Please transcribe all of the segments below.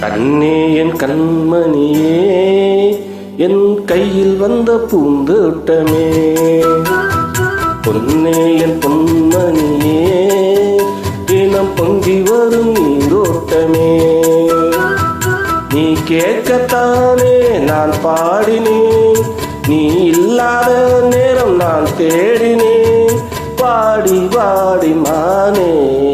கண்ணே என் கண்மணியே என் கையில் வந்த பூந்தோட்டமே. பொன்னே என் பொன்மணியே தினம் பொங்கி வரும் நீரோட்டமே. நீ கேட்கத்தானே நான் பாடினேன். நீ இல்லாத நேரம் நான் தேடினேன். பாடி பாடி மானே.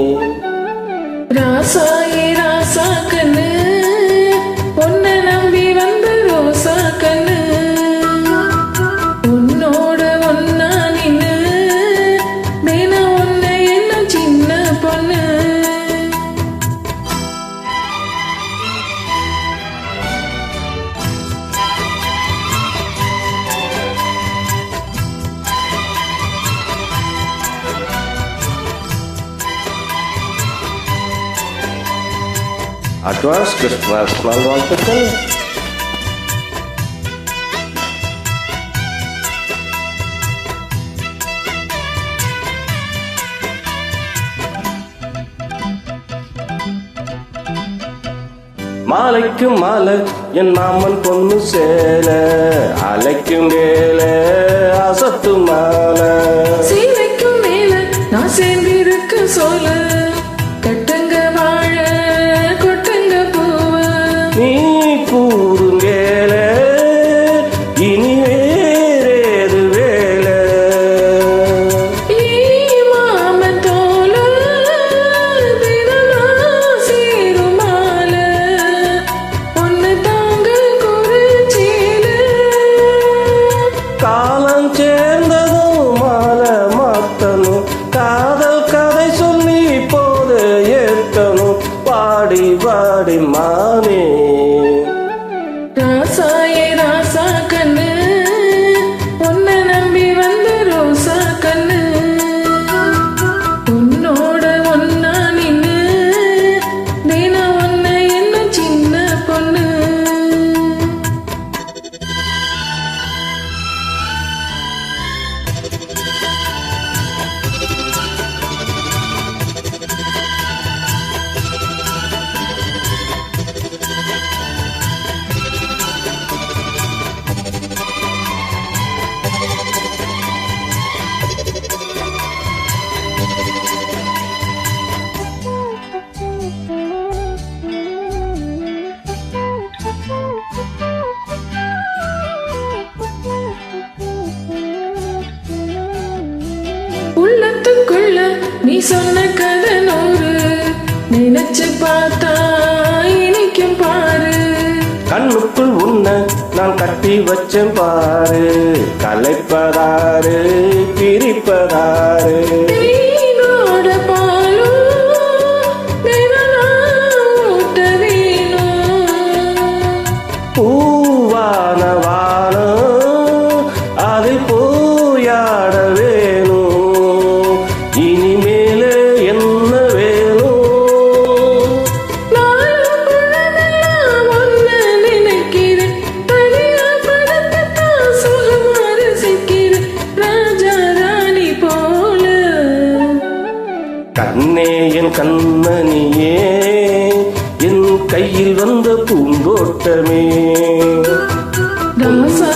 А то аз какво அட்வான்ஸ் கிறிஸ்துமஸ் ли? மாலைக்கு மாலை என் மாமன் பொண்ணு சேல அலைக்கும் வேல அசத்து மாலை நீ சொன்ன கதை நூறு நினைச்சு பார்த்தா இனிக்கும் பாரு. கண்ணுக்குள் உன்னை நான் கட்டி வச்சேன் பாரு. கலைப்பதாரு கண்மணியே என் கையில் வந்த பூந்தோட்டமே. ராசா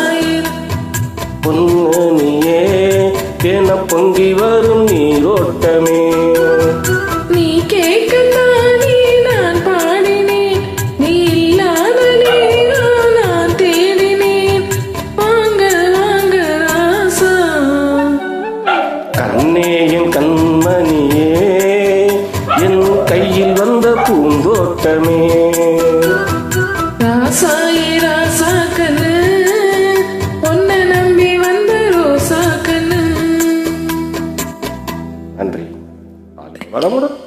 பூந்தோட்டமே ராசாயே ராசா கண்ணு உன்னை நம்பி வந்த ரோசா கண்ணு நன்றி வளமுடன்.